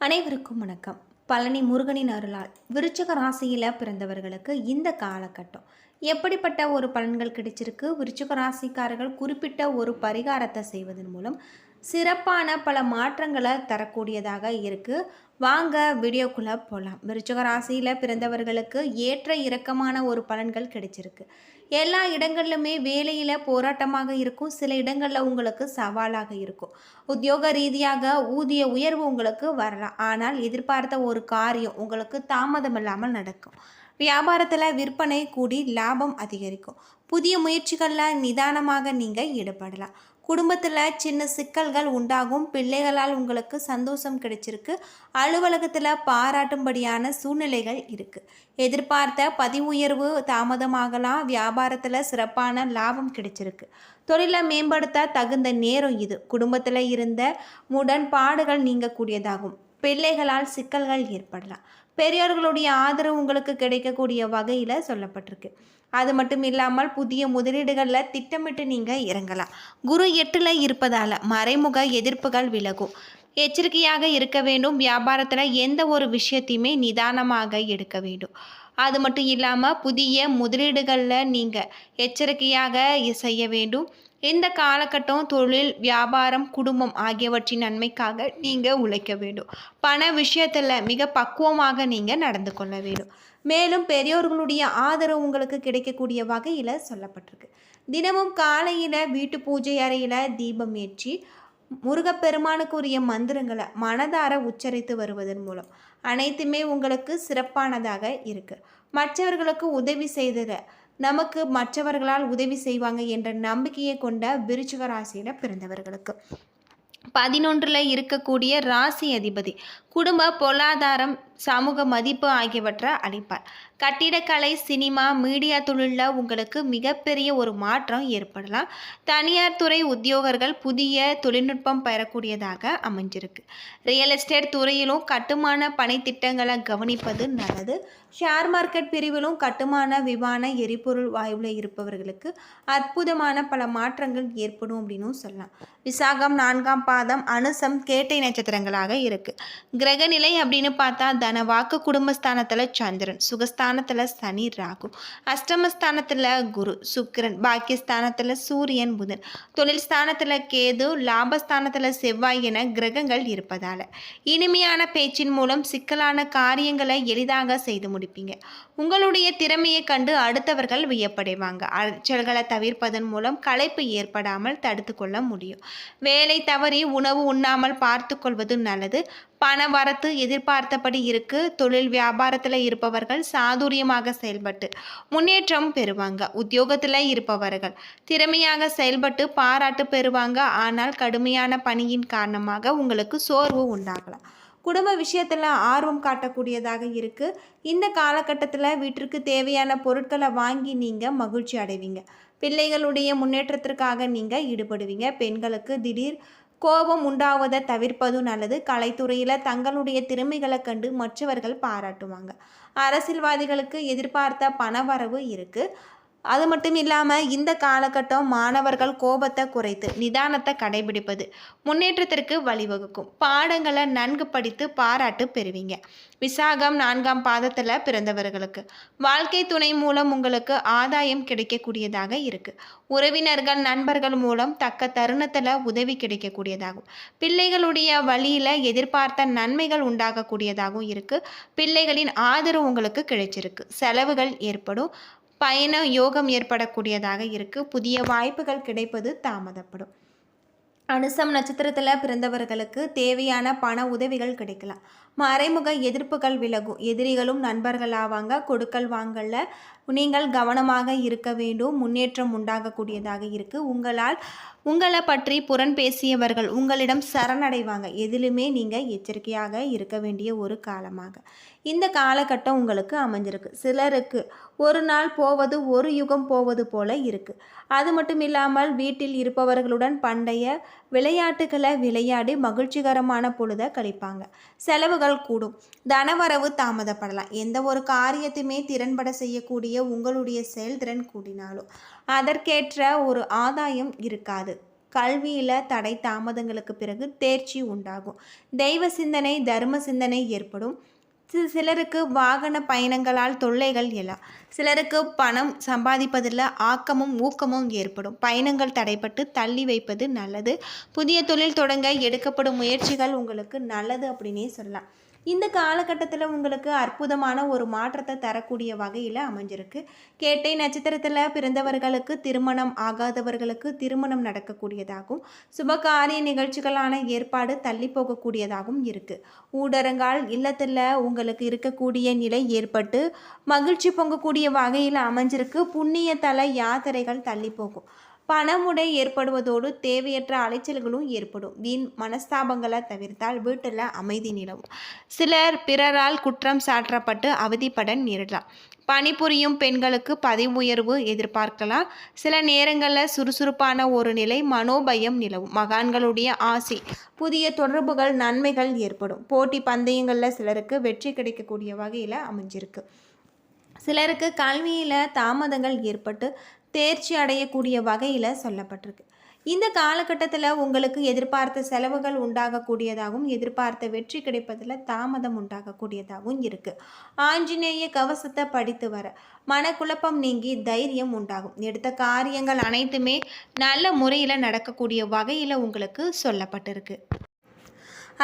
அனைவருக்கும் வணக்கம். பழனி முருகனின் அருளால் விருச்சக ராசியில் பிறந்தவர்களுக்கு இந்த காலகட்டம். எப்படிப்பட்ட ஒரு பலன்கள் கிடைச்சிருக்கு? விருச்சக ராசிக்காரர்கள் குறிப்பிட்ட ஒரு பரிகாரத்தை செய்வதன் மூலம் சிறப்பான பல மாற்றங்களை தரக்கூடியதாக இருக்குது வாங்க வீடியோக்குள்ளே போகலாம் விருச்சக ராசியில் பிறந்தவர்களுக்கு ஏற்ற இறக்கமான ஒரு பலன்கள் கிடைச்சிருக்கு. எல்லா இடங்கள்லுமே வேலையில் போராட்டமாக இருக்கும். சில இடங்களில் உங்களுக்கு சவாலாக இருக்கும். உத்தியோக ரீதியாக ஊதிய உயர்வு உங்களுக்கு வரலாம். ஆனால் எதிர்பார்த்த ஒரு காரியம் உங்களுக்கு தாமதம் இல்லாமல் நடக்கும். வியாபாரத்தில் விற்பனை கூடி லாபம் அதிகரிக்கும். புதிய முயற்சிகளில் நிதானமாக நீங்கள் ஈடுபடலாம். குடும்பத்தில் சின்ன சிக்கல்கள் உண்டாகும். பிள்ளைகளால் உங்களுக்கு சந்தோஷம் கிடைச்சிருக்கு. அலுவலகத்தில் பாராட்டும்படியான சூழ்நிலைகள் இருக்குது எதிர்பார்த்த பதிவு உயர்வு தாமதமாகலாம். வியாபாரத்தில் சிறப்பான லாபம் கிடைச்சிருக்கு. தொழிலை மேம்படுத்த தகுந்த நேரம் இது. குடும்பத்தில் இருந்த முடன்பாடுகள் நீங்கக்கூடியதாகும். பிள்ளைகளால் சிக்கல்கள் ஏற்படலாம். பெரியோர்களுடைய ஆதரவு உங்களுக்கு கிடைக்கக்கூடிய வகையில் சொல்லப்பட்டிருக்கு. அது மட்டும் இல்லாமல் புதிய முதலீடுகளில் திட்டமிட்டு நீங்கள் இறங்கலாம். குரு எட்டில் இருப்பதால் மறைமுக எதிர்ப்புகள் விலகும். எச்சரிக்கையாக இருக்க வேண்டும். வியாபாரத்தில் எந்த ஒரு விஷயத்தையுமே நிதானமாக எடுக்க வேண்டும். அது மட்டும் இல்லாமல் புதிய முதலீடுகளில் நீங்கள் எச்சரிக்கையாக செய்ய வேண்டும். இந்த காலகட்டம் தொழில் வியாபாரம் குடும்பம் ஆகியவற்றின் நன்மைக்காக நீங்கள் உழைக்க வேண்டும். பண விஷயத்தில் மிக பக்குவமாக நீங்கள் நடந்து கொள்ள வேண்டும். மேலும் பெரியோர்களுடைய ஆதரவு உங்களுக்கு கிடைக்கக்கூடிய வகையில் சொல்லப்பட்டிருக்கு. தினமும் காலையில் வீட்டு பூஜை அறையில் தீபம் ஏற்றி முருகப்பெருமானுக்குரிய மந்திரங்களை மனதார உச்சரித்து வருவதன் மூலம் அனைத்துமே உங்களுக்கு சிறப்பானதாக இருக்குது மற்றவர்களுக்கு உதவி செய்தத நமக்கு மற்றவர்களால் உதவி செய்வாங்க என்ற நம்பிக்கையை கொண்ட விருச்சிக ராசியில் பிறந்தவர்களுக்கு. பதினொன்றில் இருக்கக்கூடிய ராசி அதிபதி குடும்ப பொருளாதாரம் சமூக மதிப்பு ஆகியவற்றை அளிப்பார். கட்டிடக்கலை சினிமா மீடியா தொழிலில் உங்களுக்கு மிகப்பெரிய ஒரு மாற்றம் ஏற்படலாம். தனியார் துறை உத்தியோகர்கள் புதிய தொழில்நுட்பம் பெறக்கூடியதாக அமைஞ்சிருக்கு. ரியல் எஸ்டேட் துறையிலும் கட்டுமான பணி திட்டங்களை கவனிப்பது நல்லது. ஷேர் மார்க்கெட் பிரிவிலும் கட்டுமான விமான எரிபொருள் வாயுவில் இருப்பவர்களுக்கு அற்புதமான பல மாற்றங்கள் ஏற்படும் அப்படின்னும் சொல்லலாம். விசாகம் நான்காம் பாதம் அனுசம் கேட்டை நட்சத்திரங்களாக இருக்குது கிரகநிலை அப்படின்னு பார்த்தா தன வாக்கு குடும்பஸ்தானத்தில் சந்திரன் சுகஸ்தானத்தில் சனி ராகு அஷ்டமஸ்தானத்தில் குரு சுக்கிரன் பாக்கியஸ்தானத்தில் சூரியன் புதன் தொழில் ஸ்தானத்தில் கேது லாபஸ்தானத்தில் செவ்வாய் என கிரகங்கள் இருப்பதால். இனிமையான பேச்சின் மூலம் சிக்கலான காரியங்களை எளிதாக செய்து முடிப்பீங்க. உங்களுடைய திறமையை கண்டு அடுத்தவர்கள் வியப்படைவாங்க. அலைச்சல்களை தவிர்ப்பதன் மூலம் களைப்பு ஏற்படாமல் தடுத்து கொள்ள முடியும். வேலை தவறி உணவு உண்ணாமல் பார்த்து கொள்வது நல்லது. பண வரத்து எதிர்பார்த்தபடி இருக்கு. தொழில் வியாபாரத்தில் இருப்பவர்கள் சாதுரியமாக செயல்பட்டு முன்னேற்றம் பெறுவாங்க. உத்தியோகத்தில் இருப்பவர்கள் திறமையாக செயல்பட்டு பாராட்டு பெறுவாங்க. ஆனால் கடுமையான பணியின் காரணமாக உங்களுக்கு சோர்வு உண்டாகலாம். குடும்ப விஷயத்தில் ஆர்வம் காட்டக்கூடியதாக இருக்குது இந்த காலகட்டத்தில் வீட்டிற்கு தேவையான பொருட்களை வாங்கி நீங்கள் மகிழ்ச்சி அடைவீங்க. பிள்ளைகளுடைய முன்னேற்றத்திற்காக நீங்கள் ஈடுபடுவீங்க. பெண்களுக்கு திடீர் கோபம் உண்டாவதை தவிர்ப்பதும் நல்லது. கலைத்துறையில் தங்களுடைய திறமைகளை கண்டு மற்றவர்கள் பாராட்டுவாங்க. அரசியல்வாதிகளுக்கு எதிர்பார்த்த பணவரவு இருக்குது அது மட்டும் இல்லாமல் இந்த காலகட்டம் மாணவர்கள் கோபத்தை குறைத்து நிதானத்தை கடைபிடிப்பது முன்னேற்றத்திற்கு வழிவகுக்கும். பாடங்களை நன்கு படித்து பாராட்டு பெறுவீங்க. விசாகம் நான்காம் பாதத்தில் பிறந்தவர்களுக்கு. வாழ்க்கை துணை மூலம் உங்களுக்கு ஆதாயம் கிடைக்கக்கூடியதாக இருக்குது உறவினர்கள் நண்பர்கள் மூலம் தக்க தருணத்தில் உதவி கிடைக்கக்கூடியதாகும். பிள்ளைகளுடைய வழியில் எதிர்பார்த்த நன்மைகள் உண்டாகக்கூடியதாகவும் இருக்குது பிள்ளைகளின் ஆதரவு உங்களுக்கு கிடைச்சிருக்கு. செலவுகள் ஏற்படும். பயண யோகம் ஏற்படக்கூடியதாக இருக்குது புதிய வாய்ப்புகள் கிடைப்பது தாமதப்படும். அனுசம் நட்சத்திரத்தில் பிறந்தவர்களுக்கு தேவையான பண உதவிகள் கிடைக்கலாம். மறைமுக எதிர்ப்புகள் விலகும். எதிரிகளும் நண்பர்களாவாங்க கொடுக்கல் வாங்கல. நீங்கள் கவனமாக இருக்க வேண்டும். முன்னேற்றம் உண்டாகக்கூடியதாக இருக்குது உங்களால் உங்களை பற்றி புறன் பேசியவர்கள் உங்களிடம் சரணடைவாங்க. எதிலுமே நீங்கள் எச்சரிக்கையாக இருக்க வேண்டிய ஒரு காலமாக. இந்த காலகட்டம் உங்களுக்கு அமைஞ்சிருக்கு. சிலருக்கு ஒரு நாள் போவது ஒரு யுகம் போவது போல இருக்குது அது மட்டும் இல்லாமல் வீட்டில் இருப்பவர்களுடன் பண்டைய விளையாட்டுகளை விளையாடி மகிழ்ச்சிகரமான பொழுதை கழிப்பாங்க. செலவுகள் கூடும். தனவரவு தாமதப்படலாம். எந்த ஒரு காரியத்தையுமே திறன்பட செய்யக்கூடிய உங்களுடைய செயல்திறன் கூடினாலும் அதற்கேற்ற ஒரு ஆதாயம் இருக்காது. கல்வியில் தடை தாமதங்களுக்கு பிறகு தேர்ச்சி உண்டாகும். தெய்வ சிந்தனை தர்ம சிந்தனை ஏற்படும். சிலருக்கு வாகன பயணங்களால் தொல்லைகள் எல்லாம் சிலருக்கு பணம் சம்பாதிப்பதில் ஆக்கமும் ஊக்கமும் ஏற்படும். பயணங்கள் தடைப்பட்டு தள்ளி வைப்பது நல்லது. புதிய தொழில் தொடங்க எடுக்கப்படும் முயற்சிகள் உங்களுக்கு நல்லது அப்படின்னே சொல்லலாம். இந்த காலகட்டத்தில் உங்களுக்கு அற்புதமான ஒரு மாற்றத்தை தரக்கூடிய வகையில் அமைஞ்சிருக்கு. கேட்டை நட்சத்திரத்தில் பிறந்தவர்களுக்கு திருமணம் ஆகாதவர்களுக்கு திருமணம் நடக்கக்கூடியதாகும். சுபகாரிய நிகழ்ச்சிகளான ஏற்பாடு தள்ளி போகக்கூடியதாகவும் இருக்குது ஊடரங்கால் இல்லத்தில் உங்களுக்கு இருக்கக்கூடிய நிலை ஏற்பட்டு மகிழ்ச்சி பொங்கக்கூடிய வகையில் அமைஞ்சிருக்கு. புண்ணிய தல யாத்திரைகள் தள்ளி போகும். பணமுடை ஏற்படுவதோடு தேவையற்ற அலைச்சல்களும் ஏற்படும். வீண் மனஸ்தாபங்களை தவிர்த்தால் வீட்டில் அமைதி நிலவும். சிலர் பிறரால் குற்றம் சாற்றப்பட்டு அவதிப்பட நேரிடலாம். பணிபுரியும் பெண்களுக்கு பதவி உயர்வு எதிர்பார்க்கலாம். சில நேரங்களில் சுறுசுறுப்பான ஒரு நிலை மனோபயம் நிலவும். மகான்களுடைய ஆசை புதிய தொடர்புகள் நன்மைகள் ஏற்படும். போட்டி பந்தயங்களில் சிலருக்கு வெற்றி கிடைக்கக்கூடிய வகையில் அமைஞ்சிருக்கு. சிலருக்கு கல்வியில் தாமதங்கள் ஏற்பட்டு தேர்ச்சி அடையக்கூடிய வகையில் சொல்லப்பட்டிருக்கு. இந்த காலகட்டத்தில் உங்களுக்கு எதிர்பார்த்த செலவுகள் உண்டாகக்கூடியதாகவும் எதிர்பார்த்த வெற்றி கிடைப்பதில் தாமதம் உண்டாகக்கூடியதாகவும் இருக்குது ஆஞ்சநேய கவசத்தை படித்து வர மனக்குழப்பம் நீங்கி தைரியம் உண்டாகும். எடுத்த காரியங்கள் அனைத்துமே நல்ல முறையில் நடக்கக்கூடிய வகையில் உங்களுக்கு சொல்லப்பட்டிருக்கு.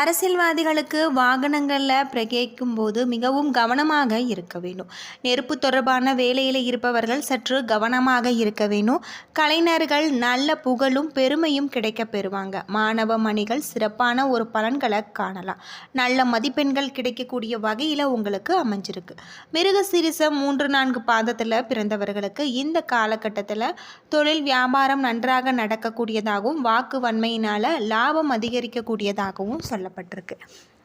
அரசியல்வாதிகளுக்கு வாகனங்களில் பிரகேக்கும் போது மிகவும் கவனமாக இருக்க வேண்டும். நெருப்பு தொடர்பான வேலையில் இருப்பவர்கள் சற்று கவனமாக இருக்க வேண்டும். கலைஞர்கள் நல்ல புகழும் பெருமையும் கிடைக்க பெறுவாங்க. மாணவ மணிகள் சிறப்பான ஒரு பலன்களை காணலாம். நல்ல மதிப்பெண்கள் கிடைக்கக்கூடிய வகையில் உங்களுக்கு அமைஞ்சிருக்கு. மிருக சிரிசம் மூன்று நான்கு பாதத்தில் பிறந்தவர்களுக்கு இந்த காலகட்டத்தில் தொழில் வியாபாரம் நன்றாக நடக்கக்கூடியதாகவும் வாக்கு வன்மையினால் லாபம் அதிகரிக்கக்கூடியதாகவும் சொல்லலாம். சொல்லப்பட்டிருக்கு.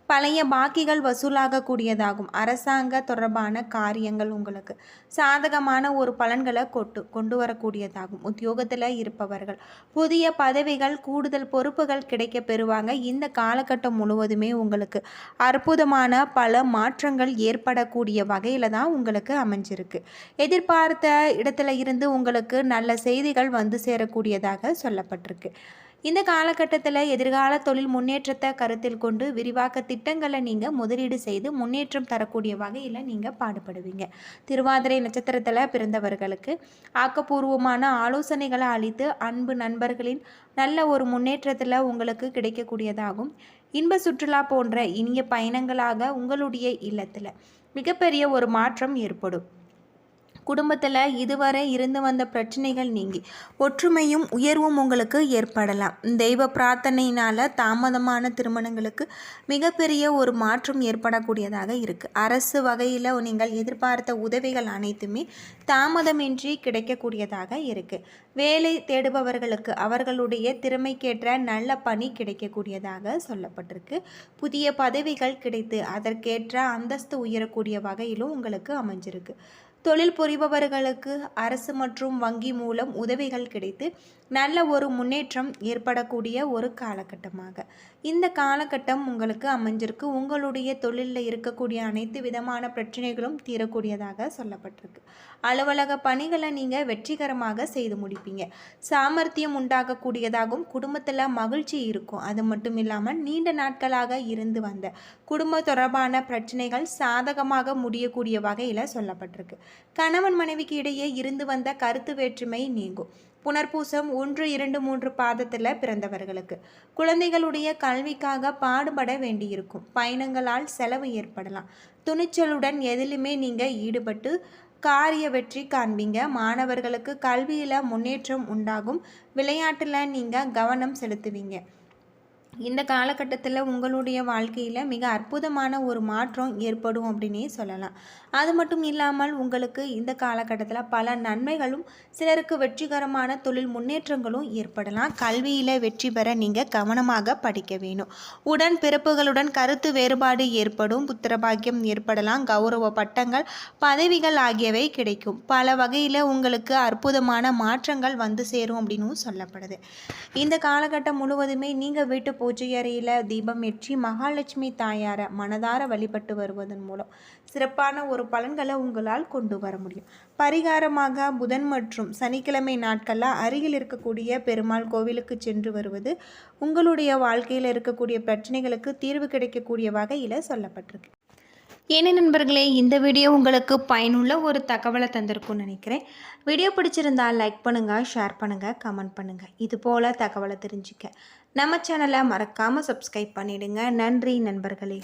பழைய பாக்கிகள் வசூலாகக்கூடியதாகும். அரசாங்க தொடர்பான காரியங்கள் உங்களுக்கு சாதகமான ஒரு பலன்களை கொட்டு கொண்டு வரக்கூடியதாகும். உத்தியோகத்தில் இருப்பவர்கள் புதிய பதவிகள் கூடுதல் பொறுப்புகள் கிடைக்க பெறுவாங்க. இந்த காலகட்டம் முழுவதுமே உங்களுக்கு அற்புதமான பல மாற்றங்கள் ஏற்படக்கூடிய வகையில் தான் உங்களுக்கு அமைஞ்சிருக்கு. எதிர்பார்த்த இடத்துல இருந்து உங்களுக்கு நல்ல செய்திகள் வந்து சேரக்கூடியதாக சொல்லப்பட்டிருக்கு. இந்த காலகட்டத்தில் எதிர்கால தொழில் முன்னேற்றத்தை கருத்தில் கொண்டு விரிவாக்க திட்டங்களை நீங்கள் முதலீடு செய்து முன்னேற்றம் தரக்கூடிய வகையில் நீங்கள் பாடுபடுவீங்க. திருவாதிரை நட்சத்திரத்தில் பிறந்தவர்களுக்கு ஆக்கப்பூர்வமான ஆலோசனைகளை அளித்து அன்பு நண்பர்களின் நல்ல ஒரு முன்னேற்றத்தில் உங்களுக்கு கிடைக்கக்கூடியதாகும். இன்ப சுற்றுலா போன்ற இனிய பயணங்களாக உங்களுடைய இல்லத்தில் மிகப்பெரிய ஒரு மாற்றம் ஏற்படும். குடும்பத்தில் இதுவரை இருந்து வந்த பிரச்சனைகள் நீங்கி ஒற்றுமையும் உயர்வும் உங்களுக்கு ஏற்படலாம். தெய்வ பிரார்த்தனையினால் தாமதமான திருமணங்களுக்கு மிகப்பெரிய ஒரு மாற்றம் ஏற்படக்கூடியதாக இருக்குது அரசு வகையில் நீங்கள் எதிர்பார்த்த உதவிகள் அனைத்துமே தாமதமின்றி கிடைக்கக்கூடியதாக இருக்குது வேலை தேடுபவர்களுக்கு அவர்களுடைய திறமைக்கேற்ற நல்ல பணி கிடைக்கக்கூடியதாக சொல்லப்பட்டிருக்கு. புதிய பதவிகள் கிடைத்து அதற்கேற்ற அந்தஸ்து உயரக்கூடிய வகையிலும் உங்களுக்கு அமைஞ்சிருக்கு. தொழில் புரிபவர்களுக்கு அரசு மற்றும் வங்கி மூலம் உதவிகள் கிடைத்து நல்ல ஒரு முன்னேற்றம் ஏற்படக்கூடிய ஒரு காலகட்டமாக. இந்த காலகட்டம் உங்களுக்கு அமைஞ்சிருக்கு. உங்களுடைய தொழிலில் இருக்கக்கூடிய அனைத்து விதமான பிரச்சனைகளும் தீரக்கூடியதாக சொல்லப்பட்டிருக்கு. அலுவலக பணிகளை நீங்கள் வெற்றிகரமாக செய்து முடிப்பீங்க. சாமர்த்தியம் உண்டாகக்கூடியதாகவும் குடும்பத்தில் மகிழ்ச்சி இருக்கும். அது மட்டும் இல்லாமல் நீண்ட நாட்களாக இருந்து வந்த குடும்ப தொடர்பான பிரச்சனைகள் சாதகமாக முடியக்கூடிய வகையில் சொல்லப்பட்டிருக்கு. கணவன் மனைவிக்கு இடையே இருந்து வந்த கருத்து வேற்றுமை நீங்கும். புனர்பூசம் ஒன்று இரண்டு மூன்று பாதத்தில் பிறந்தவர்களுக்கு. குழந்தைகளுடைய கல்விக்காக பாடுபட வேண்டியிருக்கும். பயணங்களால் செலவு ஏற்படலாம். துணிச்சலுடன் எதிலுமே நீங்கள் ஈடுபட்டு காரிய வெற்றி காண்பீங்க. மாணவர்களுக்கு கல்வியில் முன்னேற்றம் உண்டாகும். விளையாட்டில் நீங்கள் கவனம் செலுத்துவீங்க. இந்த காலகட்டத்தில் உங்களுடைய வாழ்க்கையில் மிக அற்புதமான ஒரு மாற்றம் ஏற்படும் அப்படின்னே சொல்லலாம். அது மட்டும் இல்லாமல் உங்களுக்கு இந்த காலகட்டத்தில் பல நன்மைகளும் சிலருக்கு வெற்றிகரமான தொழில் முன்னேற்றங்களும் ஏற்படலாம். கல்வியில் வெற்றி பெற நீங்கள் கவனமாக படிக்க வேணும். உடன் பிறப்புகளுடன் கருத்து வேறுபாடு ஏற்படும் புத்திரபாக்கியம் ஏற்படலாம் கௌரவ பட்டங்கள் பதவிகள் ஆகியவை கிடைக்கும். பல வகையில் உங்களுக்கு அற்புதமான மாற்றங்கள் வந்து சேரும் அப்படின்னு சொல்லப்படுது. இந்த காலகட்டம் முழுவதுமே நீங்கள் வீட்டு பூஜை அறையில் தீபம் ஏற்றி மகாலட்சுமி தாயாரை மனதார வழிபட்டு வருவதன் மூலம் சிறப்பான ஒரு பலன்களை உங்களால் கொண்டு வர முடியும். பரிகாரமாக புதன் மற்றும் சனிக்கிழமை நாட்களில் அருகில் இருக்கக்கூடிய பெருமாள் கோவிலுக்கு சென்று வருவது உங்களுடைய வாழ்க்கையில் இருக்கக்கூடிய பிரச்சனைகளுக்கு தீர்வு கிடைக்கக்கூடிய வகையில் சொல்லப்பட்டிருக்கு. ஏனே நண்பர்களே இந்த வீடியோ உங்களுக்கு பயனுள்ள ஒரு தகவலை தந்திருக்கும்னு நினைக்கிறேன். வீடியோ பிடிச்சிருந்தால் லைக் பண்ணுங்கள் ஷேர் பண்ணுங்கள் கமெண்ட் பண்ணுங்கள் இது போல் தகவலை தெரிஞ்சுக்க நம்ம சேனலை மறக்காமல் சப்ஸ்கிரைப் பண்ணிவிடுங்க நன்றி நண்பர்களே.